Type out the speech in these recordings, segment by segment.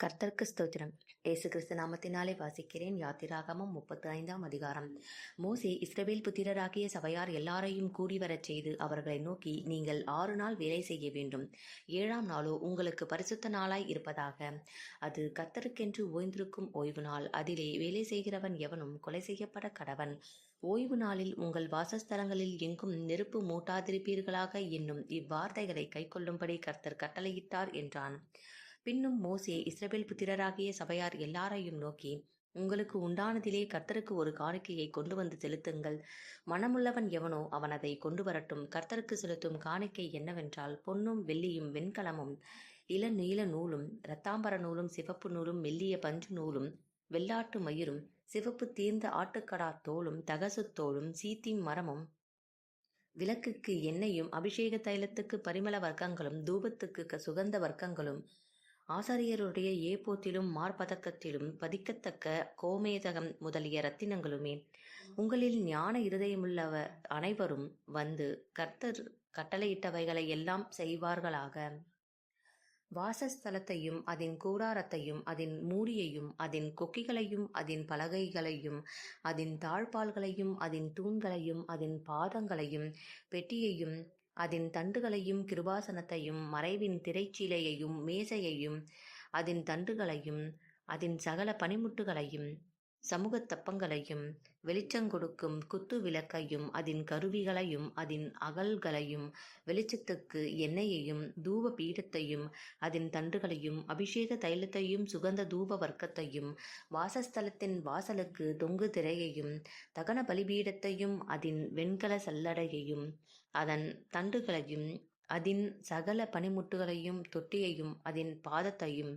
கர்த்தர்க்கு ஸ்தோத்திரம். ஏசு கிறிஸ்து நாமத்தினாலே வாசிக்கிறேன். யாத்திராகமம் முப்பத்தி ஐந்தாம் அதிகாரம். மோசே இஸ்ரவேல் புத்திரராகிய சபையார் எல்லாரையும் கூடி வரச் செய்து அவர்களை நோக்கி நீங்கள் ஆறு நாள் வேலை செய்ய வேண்டும். ஏழாம் நாளோ உங்களுக்கு பரிசுத்த நாளாய் இருப்பதாக. அது கர்த்தருக்கென்று ஓய்ந்திருக்கும் ஓய்வு நாள். அதிலே வேலை செய்கிறவன் எவனும் கொலை செய்யப்பட கடவன். ஓய்வு நாளில் உங்கள் வாசஸ்தலங்களில் எங்கும் நெருப்பு மூட்டாதிருப்பீர்களாக என்னும் இவ்வார்த்தைகளை கைக்கொள்ளும்படி கர்த்தர் கட்டளையிட்டார் என்றான். பின்னும் மோசே இஸ்ரவேல் புத்திரராகிய சபையார் எல்லாரையும் நோக்கி உங்களுக்கு உண்டானதிலே கர்த்தருக்கு ஒரு காணிக்கையை கொண்டு வந்து செலுத்துங்கள். மனமுள்ளவன் எவனோ அவன் அதை கொண்டு வரட்டும். கர்த்தருக்கு செலுத்தும் காணிக்கை என்னவென்றால் பொன்னும் வெள்ளியும் வெண்கலமும் இள நீல நூலும் இரத்தாம்பர நூலும் சிவப்பு நூலும் மெல்லிய பஞ்சு நூலும் வெள்ளாட்டு மயிரும் சிவப்பு தீர்ந்த ஆட்டுக்கடா தோலும் தகசு தோலும் மரமும் விளக்குக்கு எண்ணெயும் அபிஷேக தைலத்துக்கு பரிமள வர்க்கங்களும் தூபத்துக்கு சுகந்த வர்க்கங்களும் ஆசாரியருடைய ஏப்போத்திலும் மார்பதக்கத்திலும் பதிக்கத்தக்க கோமேதகம் முதலிய ரத்தினங்களுமே. உங்களில் ஞான இருதயமுள்ளவ அனைவரும் வந்து கர்த்தர் கட்டளையிட்டவைகளை எல்லாம் செய்வார்களாக. வாசஸ்தலத்தையும் அதன் கூடாரத்தையும் அதன் மூடியையும் அதன் கொக்கிகளையும் அதன் பலகைகளையும் அதன் தாழ்பால்களையும் அதன் தூண்களையும் அதன் பாதங்களையும் பெட்டியையும் அதன் தண்டுகளையும் கிருபாசனத்தையும் மறைவின் திரைச்சீலையையும் மேசையையும் அதன் தண்டுகளையும் அதன் சகல பனிமுட்டுகளையும் சமூக தப்பங்களையும் வெளிச்சங்கொடுக்கும் குத்து விளக்கையும் அதன் கருவிகளையும் அதன் அகல்களையும் வெளிச்சத்துக்கு எண்ணெயையும் தூப பீடத்தையும் அதன் தண்டுகளையும் அபிஷேக தைலத்தையும் சுகந்த தூப வர்க்கத்தையும் வாசஸ்தலத்தின் வாசலுக்கு தொங்கு திரையையும் தகன பலிபீடத்தையும் அதன் வெண்கல சல்லடையையும் அதன் தண்டுகளையும் அதன் சகல பனிமுட்டுகளையும் தொட்டியையும் அதன் பாதத்தையும்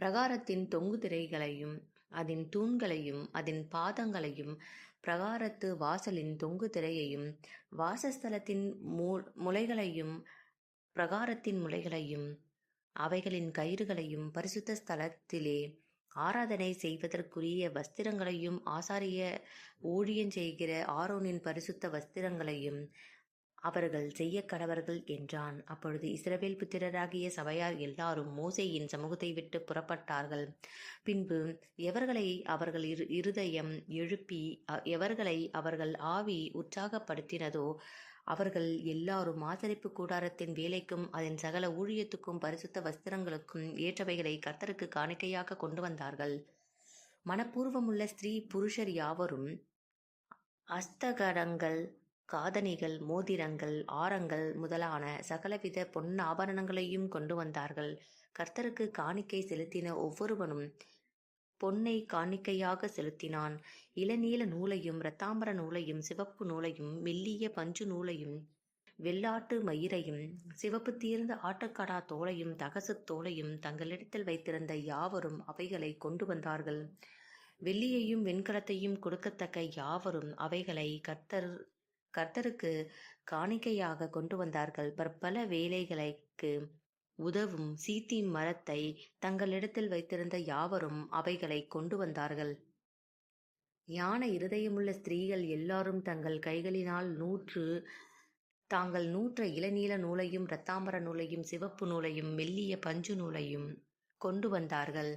பிரகாரத்தின் தொங்கு திரைகளையும் அதன் தூண்களையும் அதன் பாதங்களையும் பிரகாரத்து வாசலின் தொங்கு திரையையும் வாசஸ்தலத்தின் மூ முளைகளையும் பிரகாரத்தின் முளைகளையும் அவைகளின் கயிறுகளையும் பரிசுத்த ஸ்தலத்திலே ஆராதனை செய்வதற்குரிய வஸ்திரங்களையும் ஆசாரிய ஊழியன் செய்கிற ஆரோனின் பரிசுத்த வஸ்திரங்களையும் அவர்கள் செய்ய கடவர்கள் என்றான். அப்பொழுது இஸ்ரவேல் புத்திரராகிய சபையார் எல்லாரும் மோசையின் சமூகத்தை விட்டு புறப்பட்டார்கள். பின்பு எவர்களை அவர்கள் இரு இருதயம் எழுப்பி எவர்களை அவர்கள் ஆவி உற்சாகப்படுத்தினதோ அவர்கள் எல்லாரும் ஆசரிப்பு கூடாரத்தின் வேலைக்கும் அதன் சகல ஊழியத்துக்கும் பரிசுத்த வஸ்திரங்களுக்கும் ஏற்றவைகளை கர்த்தருக்கு காணிக்கையாக கொண்டு வந்தார்கள். மனப்பூர்வமுள்ள ஸ்திரீ புருஷர் யாவரும் அஸ்தகடங்கள் காதணிகள் மோதிரங்கள் ஆரங்கள் முதலான சகலவித பொன் ஆபரணங்களையும் கொண்டு வந்தார்கள். கர்த்தருக்கு காணிக்கை செலுத்தின ஒவ்வொருவனும் பொன்னை காணிக்கையாக செலுத்தினான். இளநீல நூலையும் இரத்தாம்பர நூலையும் சிவப்பு நூலையும் மெல்லிய பஞ்சு நூலையும் வெள்ளாட்டு மயிரையும் சிவப்பு தீர்ந்த ஆட்டுக்கடா தோலையும் தகசு தோலையும் தங்களிடத்தில் வைத்திருந்த யாவரும் அவைகளை கொண்டு வந்தார்கள். வெள்ளியையும் வெண்கலத்தையும் கொடுக்கத்தக்க யாவரும் அவைகளை கர்த்தர் கர்த்தருக்கு காணிக்கையாக கொண்டு வந்தார்கள். பற்பல வேலைகளுக்கு உதவும் சீத்தி மரத்தை தங்களிடத்தில் வைத்திருந்த யாவரும் அவைகளை கொண்டு வந்தார்கள். ஞான இருதயமுள்ள ஸ்திரீகள் எல்லாரும் தங்கள் கைகளினால் நூற்று தாங்கள் நூற்ற இளநீல நூலையும் இரத்தாம்பர நூலையும் சிவப்பு நூலையும் மெல்லிய பஞ்சு நூலையும் கொண்டு வந்தார்கள்.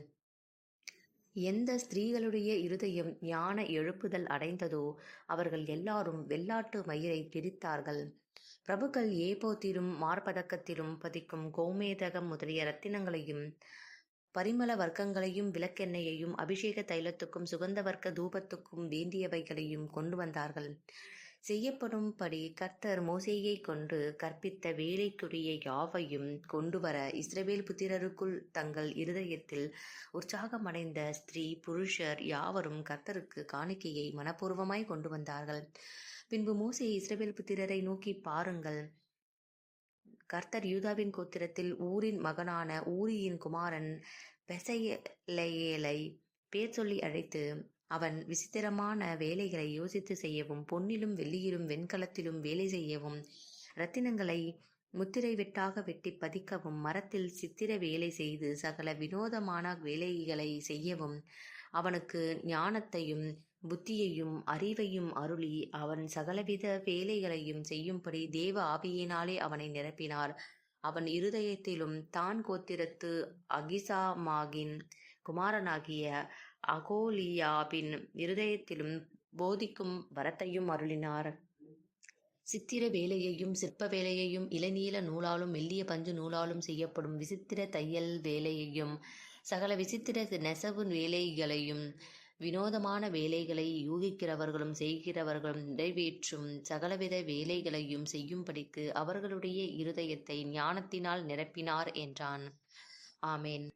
எந்த ஸ்திரீகளுடைய இருதயம் ஞான எழுப்புதல் அடைந்ததோ அவர்கள் எல்லாரும் வெள்ளாட்டு மயிரை பிரித்தார்கள். பிரபுக்கள் ஏபோத்திலும் மார்பதக்கத்திலும் பதிக்கும் கோமேதகம் முதலிய ரத்தினங்களையும் பரிமள வர்க்கங்களையும் விளக்கெண்ணெயையும் அபிஷேக தைலத்துக்கும் சுகந்த வர்க்க தூபத்துக்கும் வேண்டியவைகளையும் கொண்டு வந்தார்கள். செய்யப்படும்படி கர்த்தர் மோசேயை கொண்டு கற்பித்த வேலைக்குரிய யாவையும் கொண்டு வர இஸ்ரவேல் புத்திரருக்குள் தங்கள் இருதயத்தில் உற்சாகமடைந்த ஸ்திரீ புருஷர் யாவரும் கர்த்தருக்கு காணிக்கையை மனப்பூர்வமாய் கொண்டு வந்தார்கள். பின்பு மோசே இஸ்ரவேல் புத்திரரை நோக்கி பாருங்கள். கர்த்தர் யூதாவின் கோத்திரத்தில் ஊரின் மகனான ஊரியின் குமாரன் பெசையலையேலை பேர் சொல்லி அழைத்து அவன் விசித்திரமான வேலைகளை யோசித்து செய்யவும் பொன்னிலும் வெள்ளியிலும் வெண்கலத்திலும் வேலை செய்யவும் ரத்தினங்களை முத்திரை வெட்டாக வெட்டி பதிக்கவும் மரத்தில் சித்திர வேலை செய்து சகல வினோதமான வேலைகளை செய்யவும் அவனுக்கு ஞானத்தையும் புத்தியையும் அறிவையும் அருளி அவன் சகலவித வேலைகளையும் செய்யும்படி தேவ ஆவியினாலே அவனை நிரப்பினார். அவன் இருதயத்திலும் தான் கோத்திரத்து அகிசாமாகின் குமாரனாகிய அகோலியாவின் இருதயத்திலும் போதிக்கும் வரத்தையும் அருளினார். சித்திர வேலையையும் சிற்ப வேலையையும் இளநீல நூலாலும் மெல்லிய பஞ்சு நூலாலும் செய்யப்படும் விசித்திர தையல் வேலையையும் சகல விசித்திர நெசவு வேலைகளையும் வினோதமான வேலைகளை யூகிக்கிறவர்களும் செய்கிறவர்களும் நிறைவேற்றும் சகலவித வேலைகளையும் செய்யும்படிக்கு அவர்களுடைய இருதயத்தை ஞானத்தினால் நிரப்பினார் என்றான். ஆமேன்.